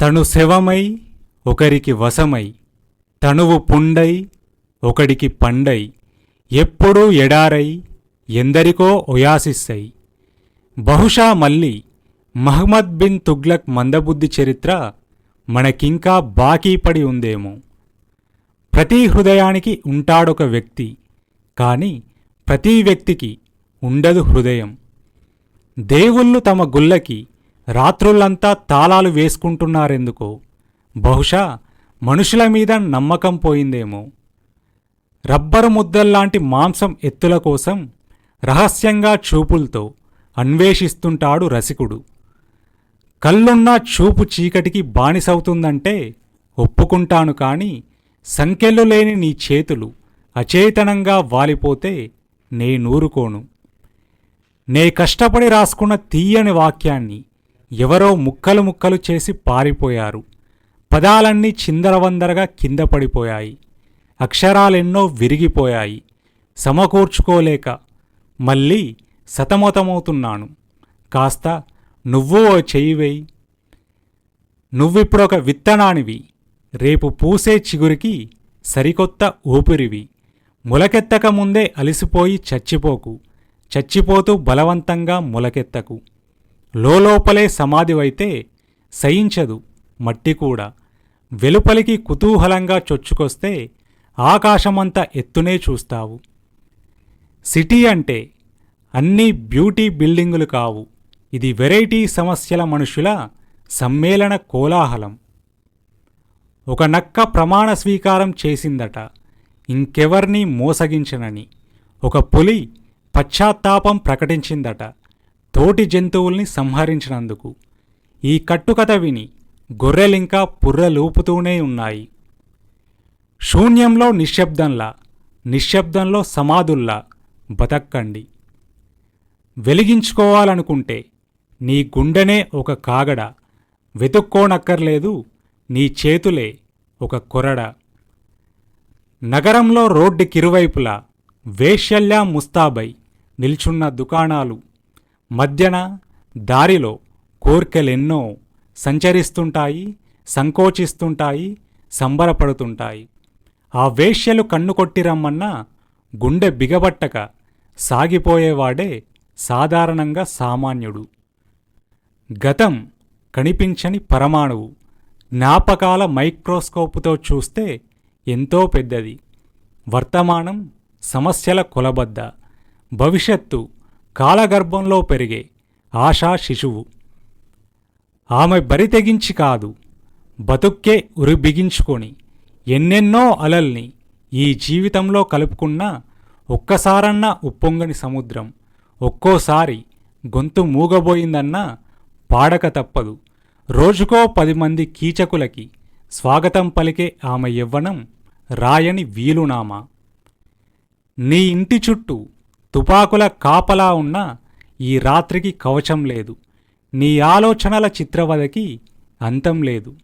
తను శవమై ఒకరికి వశమై తనువు పుండై ఒకడికి పండై ఎప్పుడూ ఎడారై ఎందరికో ఒయాసిస్సై. బహుశా మళ్ళీ మహమ్మద్ బిన్ తుగ్లక్ మందబుద్ధి చరిత్ర మనకింకా బాకీ పడి ఉందేమో. ప్రతి హృదయానికి ఉంటాడొక వ్యక్తి కానీ ప్రతి వ్యక్తికి ఉండదు హృదయం. దేవుళ్ళు తమ గుళ్ళకి రాత్రులంతా తాళాలు వేసుకుంటున్నారెందుకో? బహుశా మనుషుల మీద నమ్మకం పోయిందేమో. రబ్బరు ముద్దల్లాంటి మాంసం ఎత్తుల కోసం రహస్యంగా చూపులతో అన్వేషిస్తుంటాడు రసికుడు. కళ్ళున్న చూపు చీకటికి బానిసవుతుందంటే ఒప్పుకుంటాను కాని సంఖ్యలు లేని నీ చేతులు అచేతనంగా వాలిపోతే నేనూరుకోను నే కష్టపడి రాసుకున్న తీయని వాక్యాన్ని ఎవరో ముక్కలు ముక్కలు చేసి పారిపోయారు. పదాలన్నీ చిందరవందరగా కింద పడిపోయాయి. అక్షరాలెన్నో విరిగిపోయాయి. సమకూర్చుకోలేక మళ్ళీ సతమతమవుతున్నాను. కాస్త నువ్వు ఓ చెయ్యి వేయి. నువ్విప్పుడొక విత్తనానివి. రేపు పూసే చిగురికి సరికొత్త ఊపిరివి. మొలకెత్తక ముందే అలిసిపోయి చచ్చిపోకు. చచ్చిపోతూ బలవంతంగా మొలకెత్తకు. లోపలే సమాధివైతే సయించదు మట్టి కూడా. వెలుపలికి కుతూహలంగా చొచ్చుకొస్తే ఆకాశమంత ఎత్తునే చూస్తావు. సిటీ అంటే అన్నీ బ్యూటీ బిల్డింగులు కావు. ఇది వెరైటీ సమస్యల మనుషుల సమ్మేళన కోలాహలం. ఒక నక్క ప్రమాణ స్వీకారం చేసిందట ఇంకెవర్నీ మోసగించనని. ఒక పులి పశ్చాత్తాపం ప్రకటించిందట తోటి జంతువుల్ని సంహరించినందుకు. ఈ కట్టుకథ విని గొర్రెలింకా పుర్రలూపుతూనే ఉన్నాయి. శూన్యంలో నిశ్శబ్దంలా నిశ్శబ్దంలో సమాధుల్లా బతక్కండి. వెలిగించుకోవాలనుకుంటే నీ గుండెనే ఒక కాగడ వెతుక్కోనక్కర్లేదు నీ చేతులే ఒక కొరడ. నగరంలో రోడ్డుకిరువైపులా వేశ్యల్యా ముస్తాబై నిల్చున్న దుకాణాలు మధ్యన దారిలో కోర్కెలెన్నో సంచరిస్తుంటాయి సంకోచిస్తుంటాయి సంబరపడుతుంటాయి. ఆ వేష్యలు కన్ను కొట్టిరమ్మన్నా గుండె బిగబట్టక సాగిపోయేవాడే సాధారణంగా సామాన్యుడు. గతం కనిపించని పరమాణువు జ్ఞాపకాల మైక్రోస్కోపుతో చూస్తే ఎంతో పెద్దది. వర్తమానం సమస్యల కొలబద్ద. భవిష్యత్తు కాలగర్భంలో పెరిగే ఆశా శిశువు. ఆమె బరి తెగించి కాదు బతుక్కే ఉరి బిగించుకొని ఎన్నెన్నో అలల్ని ఈ జీవితంలో కలుపుకున్న ఒక్కసారన్న ఉప్పొంగని సముద్రం ఒక్కోసారి గొంతు మూగబోయిందన్నా పాడక తప్పదు. రోజుకో పది మంది కీచకులకి స్వాగతం పలికే ఆమె యవ్వనం రాయని వీలునామా. నీ ఇంటి చుట్టూ తుపాకుల కాపలా ఉన్న ఈ రాత్రికి కవచం లేదు. నీ ఆలోచనల చిత్రవదకి అంతం లేదు.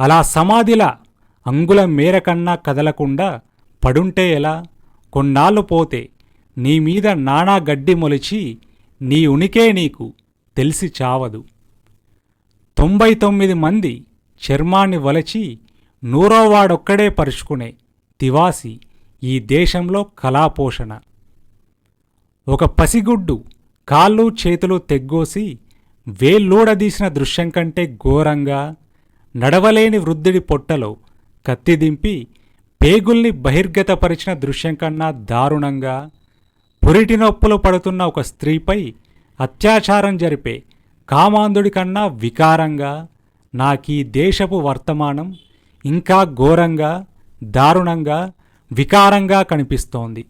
అలా సమాధిల అంగుల మేరకన్నా కదలకుండా పడుంటే ఎలా? కొన్నాళ్ళు పోతే నీ మీద నానా గడ్డి మొలిచి నీ ఉనికే నీకు తెలిసి చావదు. తొంభై తొమ్మిది మంది చర్మాన్ని వలచి నూరోవాడొక్కడే పరుచుకునే తివాసి ఈ దేశంలో కళాపోషణ. ఒక పసిగుడ్డు కాళ్ళు చేతులు తెగ్గోసి వేల్లోడదీసిన దృశ్యం కంటే ఘోరంగా నడవలేని వృద్ధుడి పొట్టలో కత్తి దింపి పేగుల్ని బహిర్గతపరిచిన దృశ్యం కన్నా దారుణంగా పురిటి నొప్పులు పడుతున్న ఒక స్త్రీపై అత్యాచారం జరిపే కామాంధుడి కన్నా వికారంగా నాకీ దేశపు వర్తమానం ఇంకా ఘోరంగా దారుణంగా వికారంగా కనిపిస్తోంది.